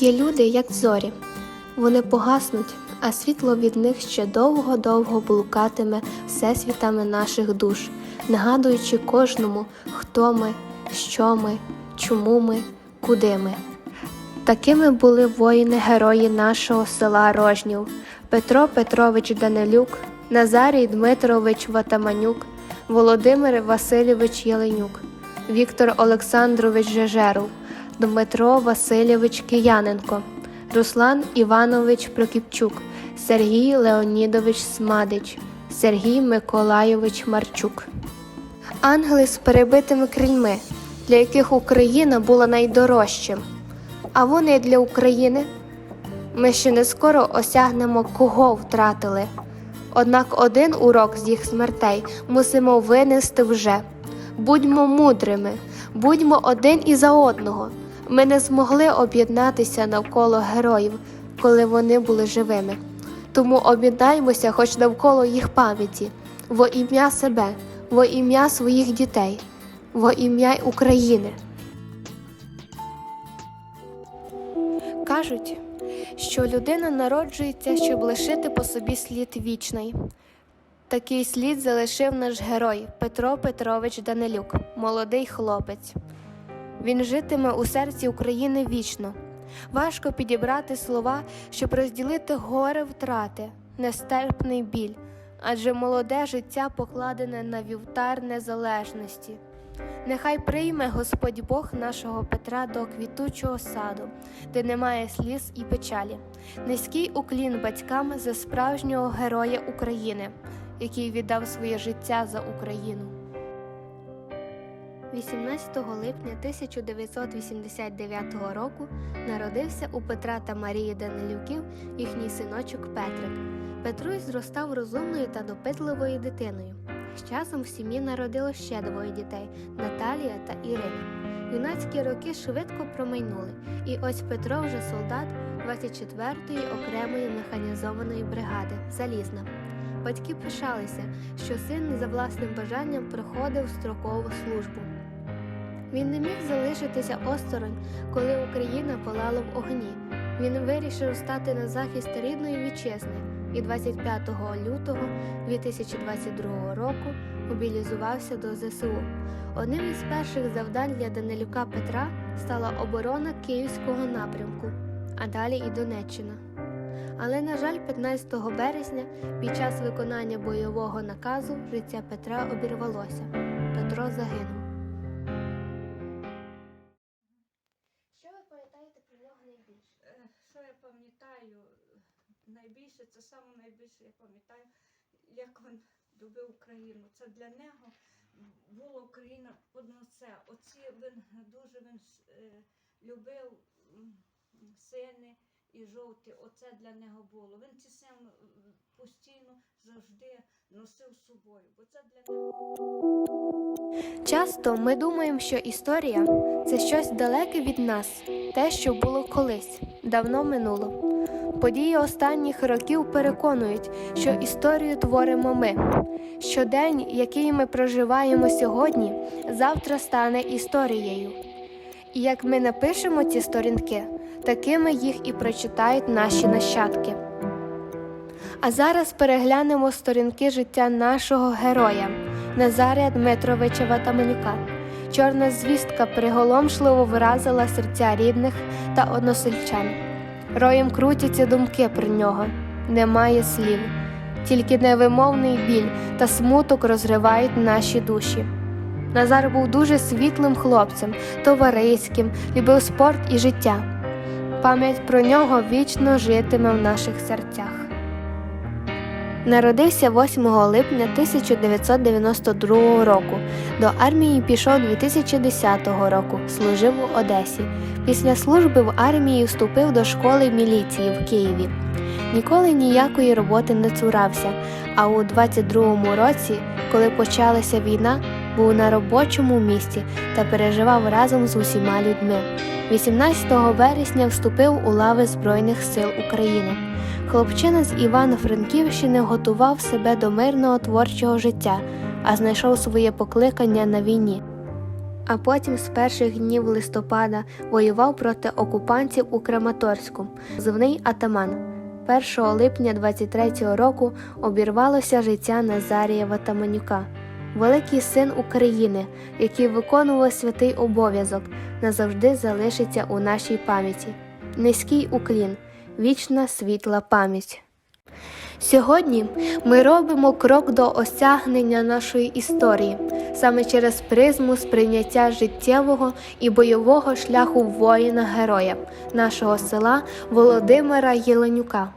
Є люди, як зорі, вони погаснуть, а світло від них ще довго-довго блукатиме всесвітами наших душ, нагадуючи кожному, хто ми, що ми, чому ми, куди ми. Такими були воїни-герої нашого села Рожнів. Петро Петрович Данилюк, Назарій Дмитрович Ватаманюк, Володимир Васильович Яленюк, Віктор Олександрович Жежеров, Дмитро Васильович Кияненко, Руслан Іванович Прокіпчук, Сергій Леонідович Смадич, Сергій Миколайович Марчук. Ангели з перебитими крильми, для яких Україна була найдорожчим. А вони для України. Ми ще не скоро осягнемо, кого втратили. Однак один урок з їх смертей мусимо винести вже. Будьмо мудрими, будьмо один і за одного. Ми не змогли об'єднатися навколо героїв, коли вони були живими. Тому об'єднаймося хоч навколо їх пам'яті, во ім'я себе, во ім'я своїх дітей, во ім'я України. Кажуть, що людина народжується, щоб лишити по собі слід вічний. Такий слід залишив наш герой Петро Петрович Данилюк, молодий хлопець. Він житиме у серці України вічно. Важко підібрати слова, щоб розділити горе втрати, нестерпний біль, адже молоде життя покладене на вівтар незалежності. Нехай прийме Господь Бог нашого Петра до квітучого саду, де немає сліз і печалі. Низький уклін батькам за справжнього героя України, який віддав своє життя за Україну. 18 липня 1989 року народився у Петра та Марії Данилюків їхній синочок Петрик. Петрусь зростав розумною та допитливою дитиною. З часом в сім'ї народило ще двоє дітей Наталія та Ірина. Юнацькі роки швидко промайнули, і ось Петро вже солдат 24-ї окремої механізованої бригади Залізна. Батьки пишалися, що син за власним бажанням проходив строкову службу. Він не міг залишитися осторонь, коли Україна палала в огні. Він вирішив стати на захист рідної вітчизни і 25 лютого 2022 року мобілізувався до ЗСУ. Одним із перших завдань для Данилюка Петра стала оборона Київського напрямку, а далі і Донеччина. Але, на жаль, 15 березня під час виконання бойового наказу життя Петра обірвалося. Петро загинув. Найбільше, це саме найбільше я пам'ятаю, як він любив Україну. Це для нього була Україна одно це. Оці він дуже він е, любив сини і жовті. Оце для нього було. Він ці сим е, постійно завжди носив з собою. Бо це для нього. Часто ми думаємо, що історія це щось далеке від нас, те, що було колись, давно минуло. Події останніх років переконують, що історію творимо ми. Щодень, який ми проживаємо сьогодні, завтра стане історією. І як ми напишемо ці сторінки, такими їх і прочитають наші нащадки. А зараз переглянемо сторінки життя нашого героя Назарія Дмитровича Ватаманюка. Чорна звістка приголомшливо вразила серця рідних та односельчан. Роєм крутяться думки про нього. Немає слів, тільки невимовний біль та смуток розривають наші душі. Назар був дуже світлим хлопцем, товариським, любив спорт і життя. Пам'ять про нього вічно житиме в наших серцях. Народився 8 липня 1992 року. До армії пішов 2010 року, служив у Одесі. Після служби в армії вступив до школи міліції в Києві. Ніколи ніякої роботи не цурався, а у 22-му році, коли почалася війна, був на робочому місці та переживав разом з усіма людьми. 18 вересня вступив у лави Збройних сил України. Хлопчина з Івано-Франківщини готував себе до мирного творчого життя, а знайшов своє покликання на війні. а потім з перших днів листопада воював проти окупантів у Краматорську, зивний атаман. 1 липня 23-го року обірвалося життя Назарія Ватаманюка, великий син України, який виконував святий обов'язок, назавжди залишиться у нашій пам'яті. Низький уклін, вічна світла пам'ять. Сьогодні ми робимо крок до осягнення нашої історії саме через призму сприйняття життєвого і бойового шляху воїна-героя нашого села Володимира Єленюка.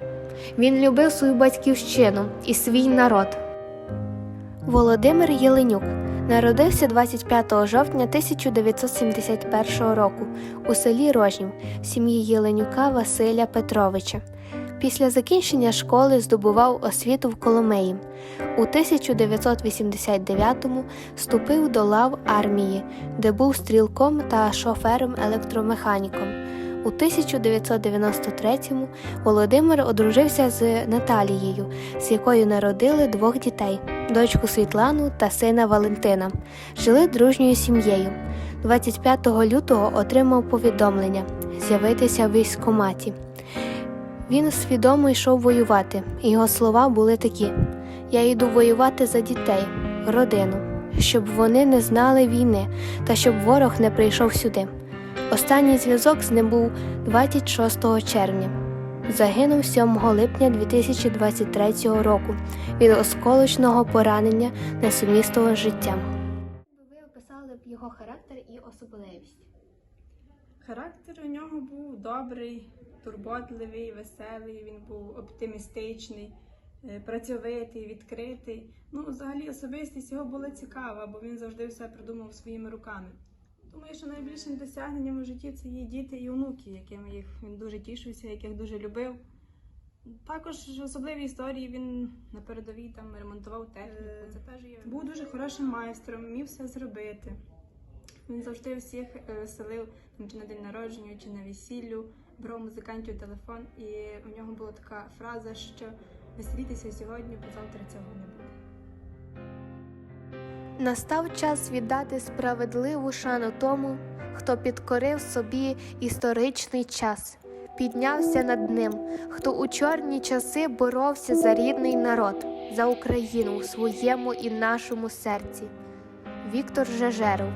Він любив свою батьківщину і свій народ. Володимир Єленюк народився 25 жовтня 1971 року у селі Рожнів сім'ї Єленюка Василя Петровича. Після закінчення школи здобував освіту в Коломиї. У 1989-му вступив до лав армії, де був стрілком та шофером-електромеханіком. У 1993-му Володимир одружився з Наталією, з якою народили двох дітей дочку Світлану та сина Валентина. Жили дружньою сім'єю. 25 лютого отримав повідомлення з'явитися в військкоматі. Він свідомо йшов воювати, і його слова були такі: Я йду воювати за дітей, родину, щоб вони не знали війни та щоб ворог не прийшов сюди. Останній зв'язок з ним був 26 червня. Загинув 7 липня 2023 року від осколочного поранення несумісного з життям. Ви описали б його характер і особливість. Характер у нього був добрий, турботливий, веселий, він був оптимістичний, е, працьовитий, відкритий. Ну, взагалі, особистість його була цікава, бо він завжди все придумав своїми руками. Думаю, що найбільшим досягненням у житті це є діти і онуки, якими їх він дуже тішився, яких дуже любив. Також особливі історії він на передовій там ремонтував техніку. Це теж є. Був дуже хорошим майстром, вмів все зробити. Він завжди всіх е, веселив там, чи на день народження, чи на весіллю, брав музикантів телефон, і у нього була така фраза, що веселітися сьогодні, бо завтра цього не буде. Настав час віддати справедливу шану тому, хто підкорив собі історичний час, піднявся над ним, хто у чорні часи боровся за рідний народ, за Україну у своєму і нашому серці. Віктор Жежеров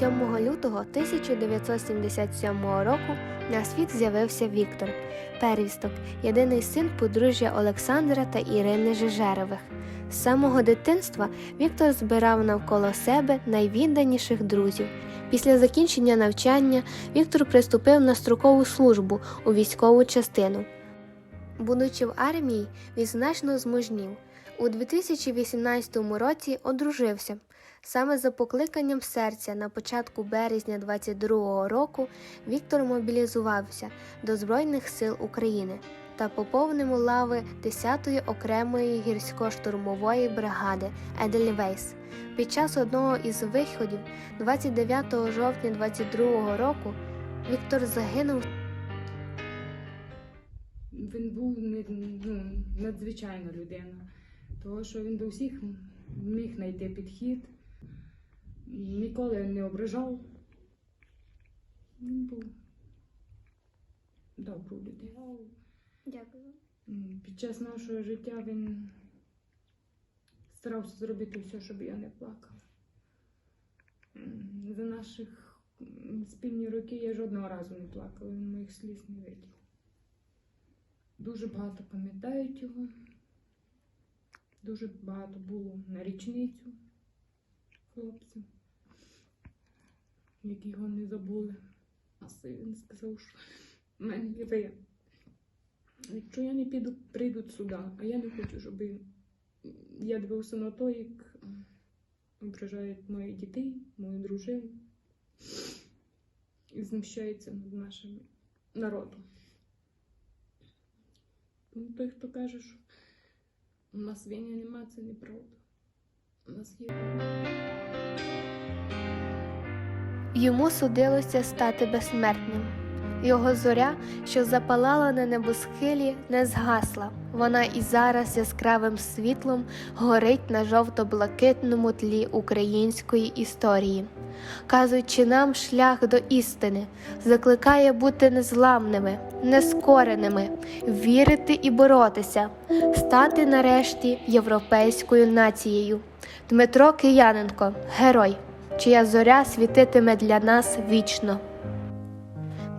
7 лютого 1977 року на світ з'явився Віктор, первісток, єдиний син подружжя Олександра та Ірини Жежерових. З самого дитинства Віктор збирав навколо себе найвідданіших друзів. Після закінчення навчання Віктор приступив на строкову службу у військову частину. Будучи в армії, він значно змужнів. У 2018 році одружився. Саме за покликанням серця на початку березня 22 року Віктор мобілізувався до Збройних сил України та поповнив лави 10-ї окремої гірсько-штурмової бригади Едельвейс. Під час одного із виходів 29 жовтня 22 року Віктор загинув Він був ну, надзвичайна людина, тому що він до всіх міг знайти підхід, ніколи не ображав. Він був доброю людиною. Дякую. Під час нашого життя він старався зробити все, щоб я не плакала. За наших спільні роки я жодного разу не плакала, він моїх сліз не видів. Дуже багато пам'ятають його. Дуже багато було на річницю хлопців, які його не забули. А він сказав, що в мене є ви. Якщо я не піду, прийдуть сюди, а я не хочу, щоб я дивився на то, як ображають моїх дітей, мою дружину і знущаються над нашим народом. Ну, той, хто каже, що у нас війни нема, це неправда. У нас є. Йому судилося стати безсмертним. Його зоря, що запалала на небосхилі, не згасла. Вона і зараз яскравим світлом горить на жовто-блакитному тлі української історії. казуючи нам шлях до істини, закликає бути незламними, нескореними, вірити і боротися, стати нарешті європейською нацією. Дмитро Кияненко, герой, чия зоря світитиме для нас вічно.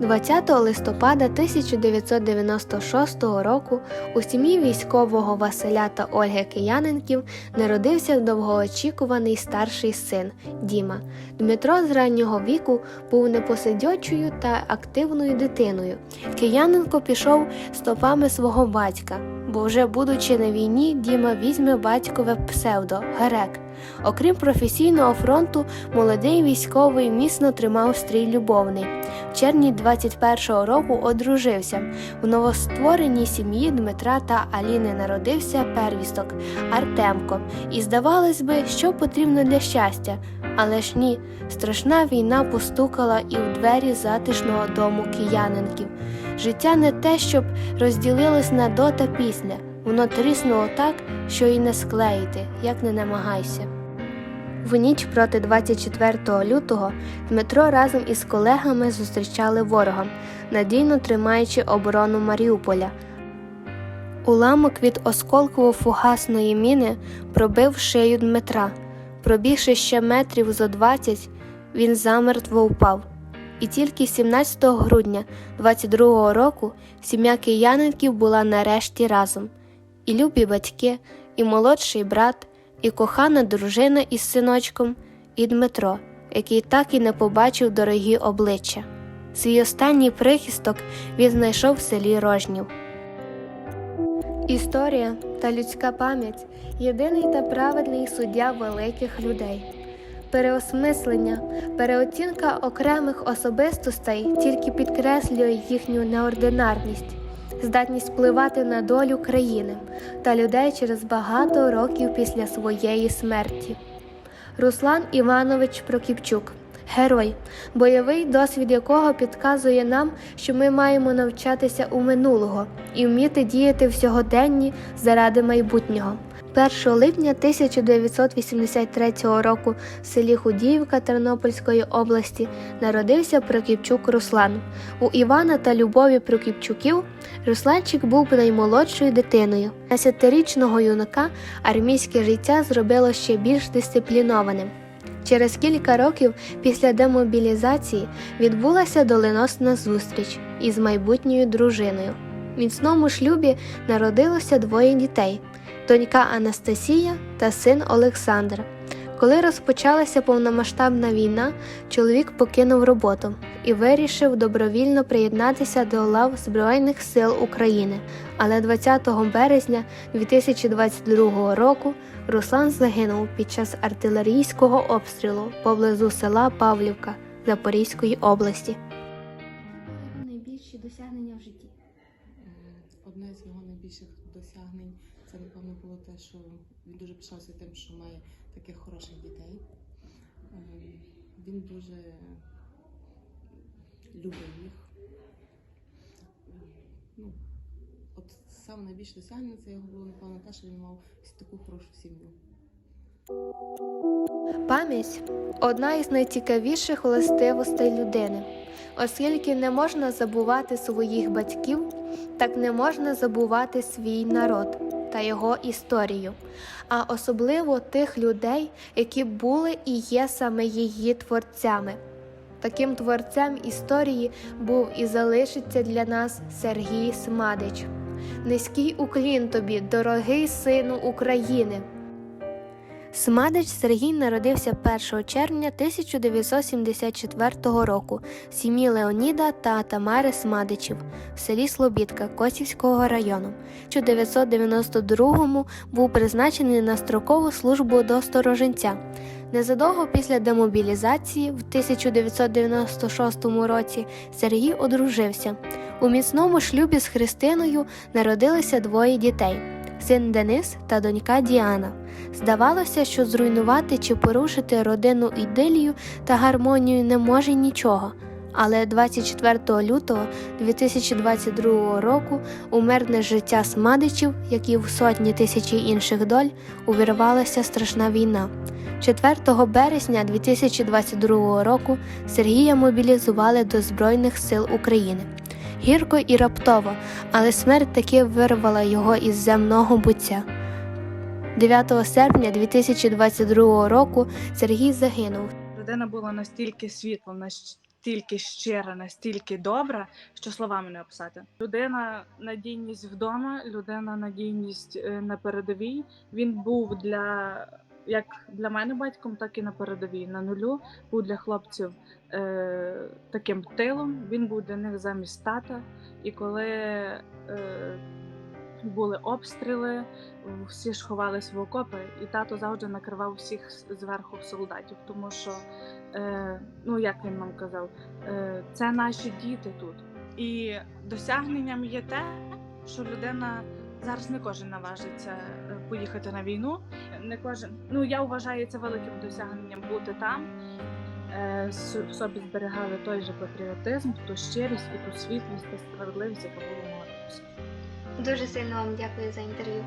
20 листопада 1996 року у сім'ї військового Василя та Ольги Кияненків народився довгоочікуваний старший син Діма. Дмитро з раннього віку був непосидючою та активною дитиною. Кияненко пішов стопами свого батька, бо вже будучи на війні, Діма візьме батькове псевдо Герек. Окрім професійного фронту, молодий військовий міцно тримав стрій любовний. В червні 21-го року одружився. В новоствореній сім'ї Дмитра та Аліни народився первісток Артемко. І здавалось би, що потрібно для щастя. Але ж ні, страшна війна постукала і в двері затишного дому кияненків. Життя не те, щоб розділилось на до та після. Воно тріснуло так, що і не склеїти, як не намагайся. В ніч проти 24 лютого Дмитро разом із колегами зустрічали ворога, надійно тримаючи оборону Маріуполя. Уламок від осколково-фугасної міни пробив шию Дмитра. Пробігши ще метрів зо 20, він замертво впав. І тільки 17 грудня 22 року сім'я кияненків була нарешті разом. І любі батьки, і молодший брат, і кохана дружина із синочком, і Дмитро, який так і не побачив дорогі обличчя. Свій останній прихисток він знайшов в селі Рожнів. Історія та людська пам'ять єдиний та праведний суддя великих людей. Переосмислення, переоцінка окремих особистостей тільки підкреслює їхню неординарність, здатність впливати на долю країни та людей через багато років після своєї смерті. Руслан Іванович Прокіпчук герой, бойовий досвід якого підказує нам, що ми маємо навчатися у минулого і вміти діяти в сьогоденні заради майбутнього. 1 липня 1983 року в селі Худіївка Тернопільської області народився Прокіпчук Руслан. У Івана та Любові Прокіпчуків Русланчик був наймолодшою дитиною. Десятирічного юнака армійське життя зробило ще більш дисциплінованим. Через кілька років після демобілізації відбулася доленосна зустріч із майбутньою дружиною. В міцному шлюбі народилося двоє дітей донька Анастасія та син Олександр. Коли розпочалася повномасштабна війна, чоловік покинув роботу і вирішив добровільно приєднатися до лав Збройних сил України. Але 20 березня 2022 року Руслан загинув під час артилерійського обстрілу поблизу села Павлівка Запорізької області. Найбільші досягнення в житті. Одне з його найбільших досягнень це, напевно, було те, що він дуже пишався тим, що має таких хороших дітей. Ем, Він дуже любив їх. Ну, от саме найбільше досягнення це його було, напевно, те, що він мав таку хорошу сім'ю. Пам'ять одна із найцікавіших властивостей людини, оскільки не можна забувати своїх батьків, так не можна забувати свій народ та його історію, а особливо тих людей, які були і є саме її творцями. Таким творцем історії був і залишиться для нас Сергій Смадич. Низький уклін тобі, дорогий сину України. Смадич Сергій народився 1 червня 1974 року в сім'ї Леоніда та Тамари Смадичів в селі Слобідка Косівського району. У 1992-му був призначений на строкову службу до стороженця. Незадовго після демобілізації, в 1996 році, Сергій одружився. У міцному шлюбі з Христиною народилися двоє дітей син Денис та донька Діана. Здавалося, що зруйнувати чи порушити родинну ідилію та гармонію не може нічого. Але 24 лютого 2022 року у мирне життя смадичів, як і в сотні тисячі інших доль, увірвалася страшна війна. 4 березня 2022 року Сергія мобілізували до Збройних сил України. Гірко і раптово, але смерть таки вирвала його із земного буття. 9 серпня 2022 року Сергій загинув. Людина була настільки світла, настільки щира, настільки добра, що словами не описати. Людина надійність вдома, людина надійність е, на передовій. Він був для як для мене батьком, так і на передовій. На нулю був для хлопців е, таким тилом. Він був для них замість тата. І коли е, були обстріли, всі ж ховались в окопи, і тато завжди накривав всіх зверху солдатів, тому що, е, ну як він нам казав, е, це наші діти тут. І досягненням є те, що людина зараз не кожен наважиться е, поїхати на війну. Не кожен, ну я вважаю це великим досягненням бути там. Е, с- В собі зберігали той же патріотизм, ту щирість і ту світлість та справедливість, яка була у Маркусі. Дуже сильно вам дякую за інтерв'ю.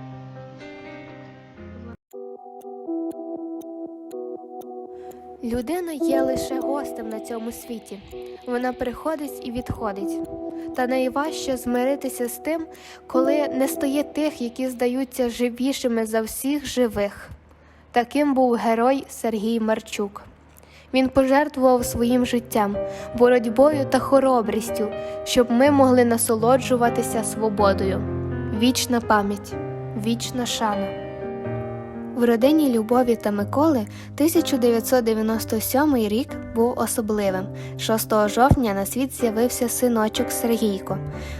Людина є лише гостем на цьому світі. Вона приходить і відходить. Та найважче змиритися з тим, коли не стає тих, які здаються живішими за всіх живих. Таким був герой Сергій Марчук. Він пожертвував своїм життям, боротьбою та хоробрістю, щоб ми могли насолоджуватися свободою. Вічна пам'ять, вічна шана. В родині Любові та Миколи 1997 рік був особливим. 6 жовтня на світ з'явився синочок Сергійко.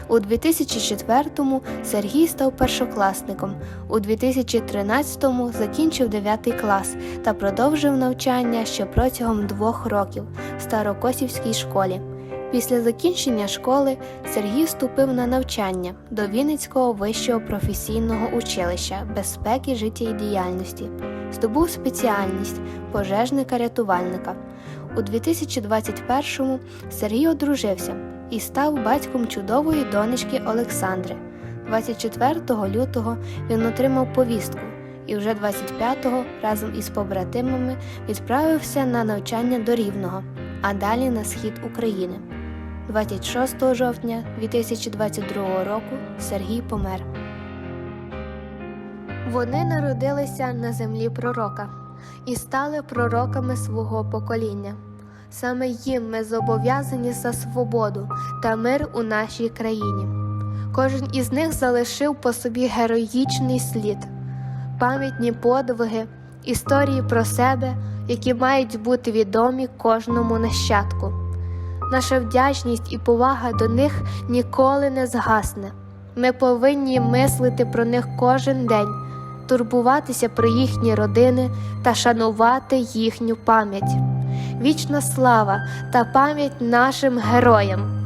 У 2004-му Сергій став першокласником. У 2013-му закінчив 9 клас та продовжив навчання ще протягом двох років в Старокосівській школі. Після закінчення школи Сергій вступив на навчання до Вінницького вищого професійного училища безпеки життєдіяльності, здобув спеціальність пожежника-рятувальника. У 2021-му Сергій одружився і став батьком чудової донечки Олександри. 24 лютого він отримав повістку і вже 25-го разом із побратимами відправився на навчання до Рівного, а далі на схід України. 26 жовтня 2022 року Сергій помер. Вони народилися на землі пророка і стали пророками свого покоління. Саме їм ми зобов'язані за свободу та мир у нашій країні. Кожен із них залишив по собі героїчний слід, пам'ятні подвиги, історії про себе, які мають бути відомі кожному нащадку. Наша вдячність і повага до них ніколи не згасне. Ми повинні мислити про них кожен день, турбуватися про їхні родини та шанувати їхню пам'ять. Вічна слава та пам'ять нашим героям!